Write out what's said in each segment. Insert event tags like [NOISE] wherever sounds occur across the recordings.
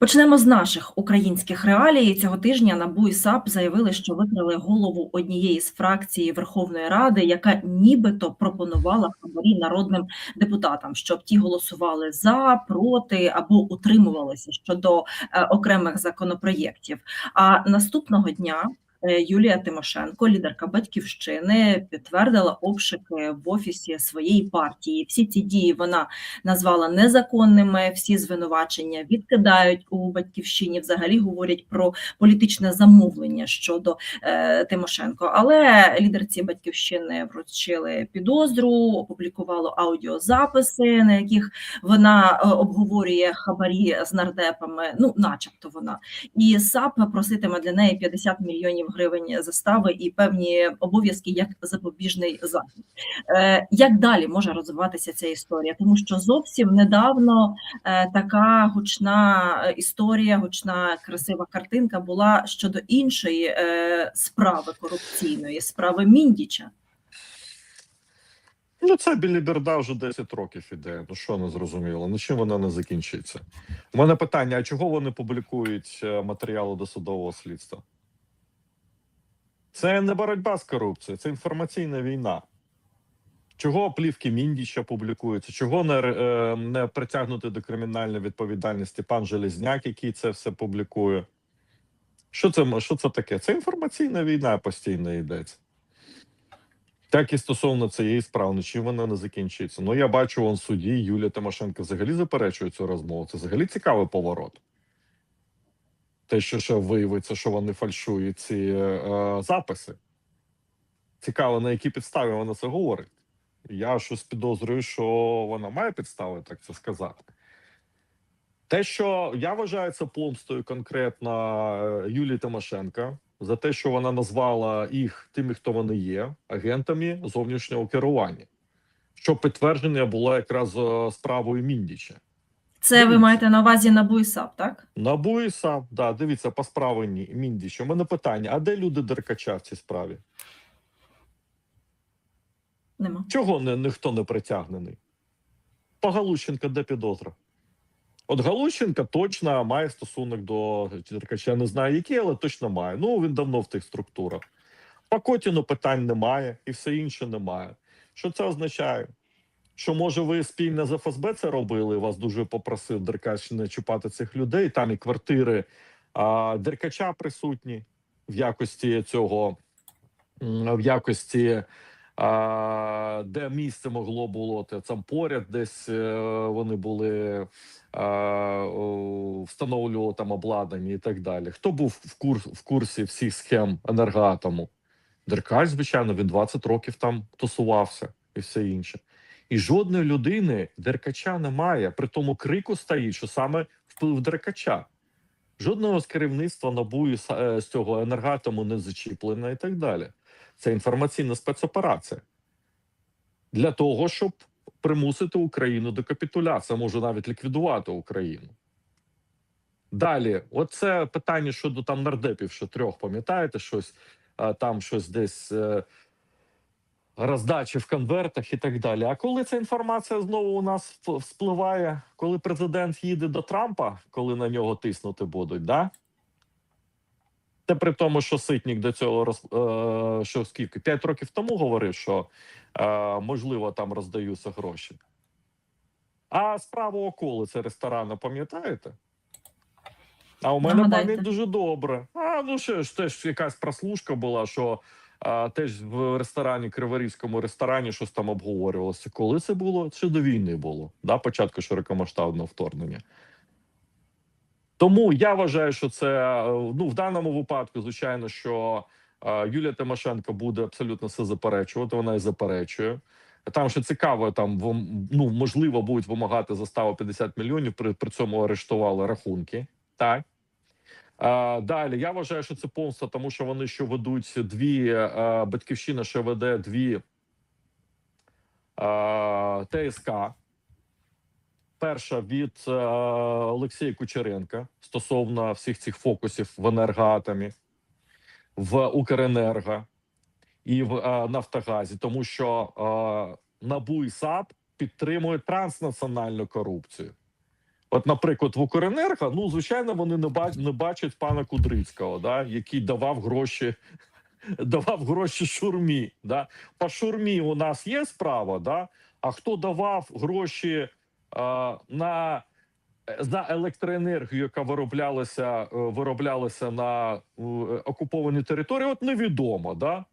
Почнемо з наших українських реалій. Цього тижня НАБУ і САП заявили, що викрили голову однієї з фракцій Верховної Ради, яка нібито пропонувала хабарі народним депутатам, щоб ті голосували за, проти або утримувалися щодо е, окремих законопроєктів. А наступного дня Юлія Тимошенко, лідерка батьківщини, підтвердила обшуки в офісі своєї партії. Всі ці дії вона назвала незаконними. Всі звинувачення відкидають у батьківщині. Взагалі говорять про політичне замовлення щодо е, Тимошенко. Але лідерці батьківщини вручили підозру, опублікували аудіозаписи, на яких вона е, обговорює хабарі з нардепами. Ну, начебто вона і САП проситиме для неї 50 мільйонів гривень застави і певні обов'язки як запобіжний захід. Е, Як далі може розвиватися ця історія? Тому що зовсім недавно е, така гучна е, історія, гучна красива картинка була щодо іншої справи корупційної, справи Міндіча. Ну, це біліберда вже 10 років іде. Ну що не зрозуміло? Ну чим вона не закінчиться? У мене питання: а чого вони публікують матеріали досудового слідства? Це не боротьба з корупцією, це інформаційна війна. Чого плівки Міндіча публікуються? Чого не, е, не притягнути до кримінальної відповідальності пан Железняк, який це все публікує? Що це, що це таке? Це інформаційна війна постійно йдеться. Так і стосовно цієї справи, ну чим вона не закінчиться. Ну я бачу, он судді Юлія Тимошенко взагалі заперечує цю розмову. Це взагалі цікавий поворот. Те, що ще виявиться, що вони фальшують ці е, записи. Цікаво, на якій підставі вона це говорить. Я щось підозрюю, що вона має підстави так це сказати. Те, що я вважаю це помстою конкретно е, Юлії Тимошенка за те, що вона назвала їх тими, хто вони є, агентами зовнішнього керування, що підтвердження було якраз е, справою Міндіча. Це ви маєте на увазі НАБУ і САП, так? Набу і САП, да, дивіться, по справі Міндіча. У мене питання: а де люди Деркача в цій справі? Нема. Чого не, ніхто не притягнений? По Галущенка де підозра? От Галущенка точно має стосунок до Деркача. Не знаю, який, але точно має. Ну, він давно в тих структурах. По Котіну питань немає і все інше немає. Що це означає? Що може ви спільно з ФСБ це робили? Вас дуже попросив Деркач не чіпати цих людей. Там і квартири а, Деркача присутні в якості цього, в якості а, де місце могло було там поряд, десь е, вони були а, встановлювали там обладнання і так далі. Хто був в курс в курсі всіх схем енергоатому? Деркач, звичайно, він 20 років там тусувався і все інше. І жодної людини Деркача немає. При тому крику стоїть, що саме вплив Деркача. Жодного з керівництва НАБУ е, з цього енергатому не зачіплено і так далі. Це інформаційна спецоперація для того, щоб примусити Україну до капітуляції, може навіть ліквідувати Україну. Далі, оце питання щодо там нардепів, що трьох, пам'ятаєте, щось там щось десь е, роздачі в конвертах і так далі. А коли ця інформація знову у нас вспливає, коли президент їде до Трампа, коли на нього тиснути будуть, да? Це при тому, що Ситнік до цього роз, е, що скільки п'ять років тому говорив, що е, можливо там роздаються гроші. А справу околиці ресторану, пам'ятаєте? А у мене пам'ять дуже добре. А ну що ж, теж якась прослушка була, що а, теж в ресторані, Криворізькому ресторані щось там обговорювалося. Коли це було? Це до війни було, да, початку широкомасштабного вторгнення. Тому я вважаю, що це е, ну в даному випадку, звичайно, що е, Юлія Тимошенко буде абсолютно все заперечувати. Вона і заперечує. Там ще цікаво, там ну можливо будуть вимагати заставу 50 мільйонів. При, при цьому арештували рахунки. Так далі я вважаю, що це помста, тому що вони ще ведуть дві батьківщина, ще веде дві ТСК. Перша від Олексія Кучеренка стосовно всіх цих фокусів в енергоатомі, в Укренерго і в Нафтогазі, тому що НАБУ і САП підтримують транснаціональну корупцію. От, наприклад, в Укренерго, ну звичайно, вони не бач, не бачать пана Кудрицького, да, який давав гроші, [LAUGHS] давав гроші шурмі. Да. По шурмі у нас є справа, да. А хто давав гроші а, на за електроенергію, яка вироблялася, е, вироблялася на е, окупованій території, от невідомо, да.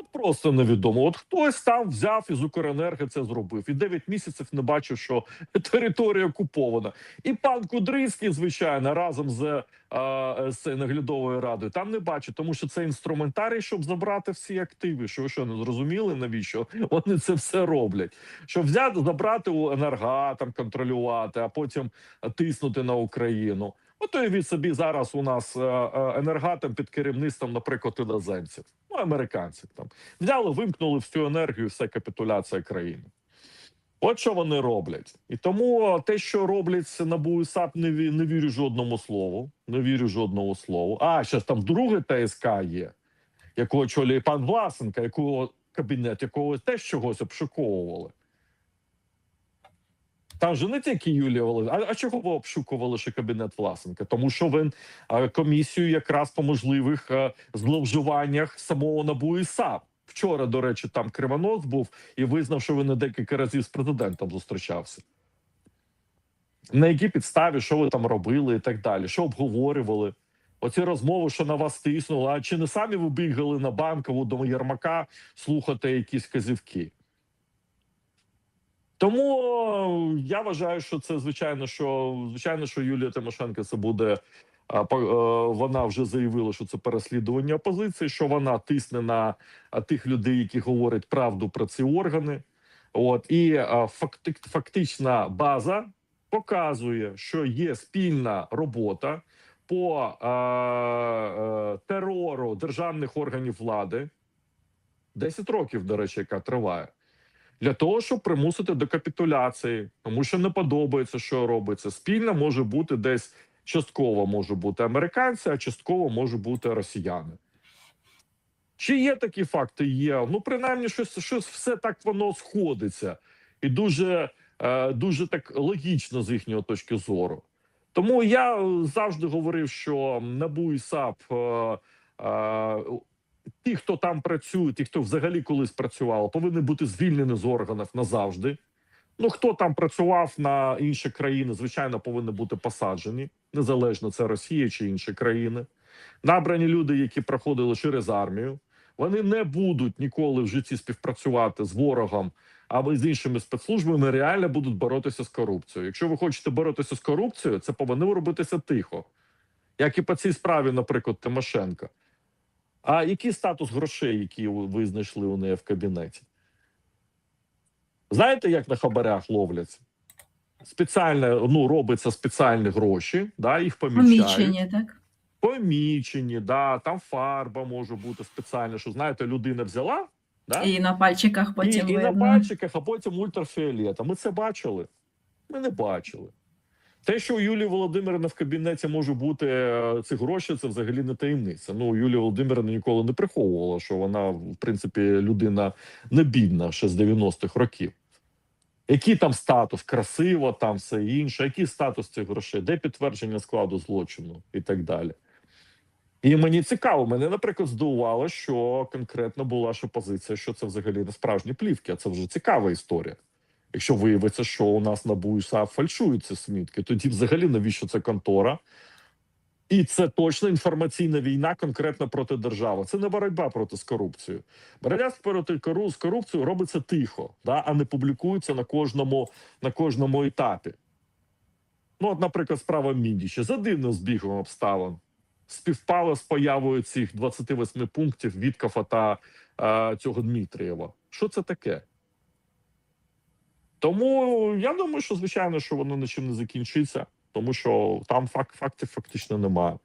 От просто невідомо. От хтось там взяв із Укренерго це зробив, і 9 місяців не бачив, що територія окупована. І пан Кудрицький, звичайно, разом з, а, з наглядовою радою там не бачить, тому що це інструментарій, щоб забрати всі активи. Що ви що не зрозуміли, навіщо вони це все роблять? Щоб взяти, забрати у енергатом, контролювати, а потім тиснути на Україну. От уявіть собі зараз у нас е, е, енергатом під керівництвом, наприклад, іноземців, ну американців там взяли, вимкнули всю енергію, все капітуляція країни. От що вони роблять, і тому те, що роблять НАБУ і не, ві- не вірю жодному слову. Не вірю жодному слову. А ще там друге ТСК є, якого очолює пан Власенка, якого кабінет, якого теж чогось обшуковували. Там же не тільки Юлія Володимирівна. А, а чого ви обшукували ще кабінет Власенка? Тому що він е, комісію якраз по можливих е, зловживаннях самого НАБУ і САП. Вчора, до речі, там Кривонос був і визнав, що він не декілька разів з президентом зустрічався. На якій підставі, що ви там робили і так далі, що обговорювали? Оці розмови, що на вас тиснули, а чи не самі ви бігали на банкову до Єрмака слухати якісь казівки? Тому е, я вважаю, що це звичайно, що звичайно, що Юлія Тимошенко це буде. е, Вона вже заявила, що це переслідування опозиції, що вона тисне на тих людей, які говорять правду про ці органи. От і фактична база показує, що є спільна робота по е, е, терору державних органів влади. 10 років, до речі, яка триває для того, щоб примусити до капітуляції, тому що не подобається, що робиться. Спільно може бути десь частково може бути американці, а частково може бути росіяни. Чи є такі факти? Є. Ну, принаймні, щось, щось все так воно сходиться, і дуже, е, дуже так логічно з їхньої точки зору. Тому я завжди говорив, що НАБУ і САП е, е, ті, хто там працює, ті, хто взагалі колись працював, повинні бути звільнені з органів назавжди. Ну хто там працював на інші країни, звичайно, повинні бути посаджені, незалежно це Росія чи інші країни. Набрані люди, які проходили через армію, вони не будуть ніколи в житті співпрацювати з ворогом або з іншими спецслужбами. Реально будуть боротися з корупцією. Якщо ви хочете боротися з корупцією, це повинно робитися тихо, як і по цій справі, наприклад, Тимошенка. А який статус грошей, які ви знайшли у неї в кабінеті? Знаєте, як на хабарях ловляться? Спеціально ну, робиться спеціальні гроші, да, їх помічають. Помічені, так? Помічені, да, там фарба може бути спеціальна, що знаєте, людина взяла, да? І на пальчиках і, потім і на видно. пальчиках, а потім ультрафіолет. А ми це бачили? Ми не бачили. Те, що у Юлії Володимирівни в кабінеті може бути е, ці гроші, це взагалі не таємниця. Ну, Юлія Володимирівна ніколи не приховувала, що вона, в принципі, людина не бідна ще з 90-х років. Який там статус, красиво, там все інше, який статус цих грошей, де підтвердження складу злочину і так далі. І мені цікаво, мене, наприклад, здивувало, що конкретно була ще позиція, що це взагалі не справжні плівки, а це вже цікава історія. Якщо виявиться, що у нас на САП фальшують ці смітки, тоді взагалі навіщо це контора? І це точно інформаційна війна конкретно проти держави. Це не боротьба проти з корупцією. Боротьба проти з корупцією робиться тихо, да, а не публікується на кожному, на кожному етапі. Ну, от, наприклад, справа Міндіча за дивним збігом обставин співпала з появою цих 28 пунктів Віткафа та е, цього Дмитрієва. Що це таке? Тому я думаю, що звичайно, що воно нічим не закінчиться, тому що там факт, фактів фактично немає.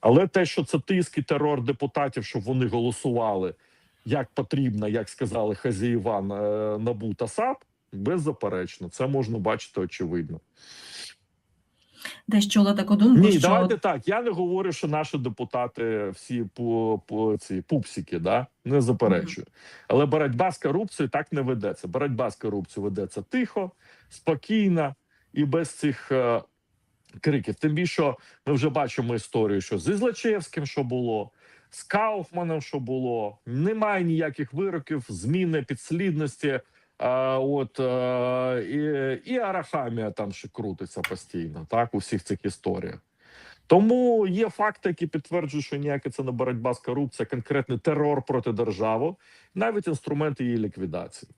Але те, що це тиск і терор депутатів, щоб вони голосували як потрібно, як сказали хазяїва на НАБУ та САП, беззаперечно, це можна бачити очевидно. Десь чула таку думку, Ні, що давайте так. Я не говорю, що наші депутати всі по, по ці пупсики, да не заперечую. Але боротьба з корупцією так не ведеться. Боротьба з корупцією ведеться тихо, спокійно і без цих е, криків. Тим більше ми вже бачимо історію, що з Ізлачевським, що було, з Кауфманом, що було. Немає ніяких вироків, зміни підслідності. От і, і Арахамія там ще крутиться постійно, так у всіх цих історіях. Тому є факти, які підтверджують, що ніяка це не боротьба з корупцією, конкретний терор проти держави, навіть інструменти її ліквідації.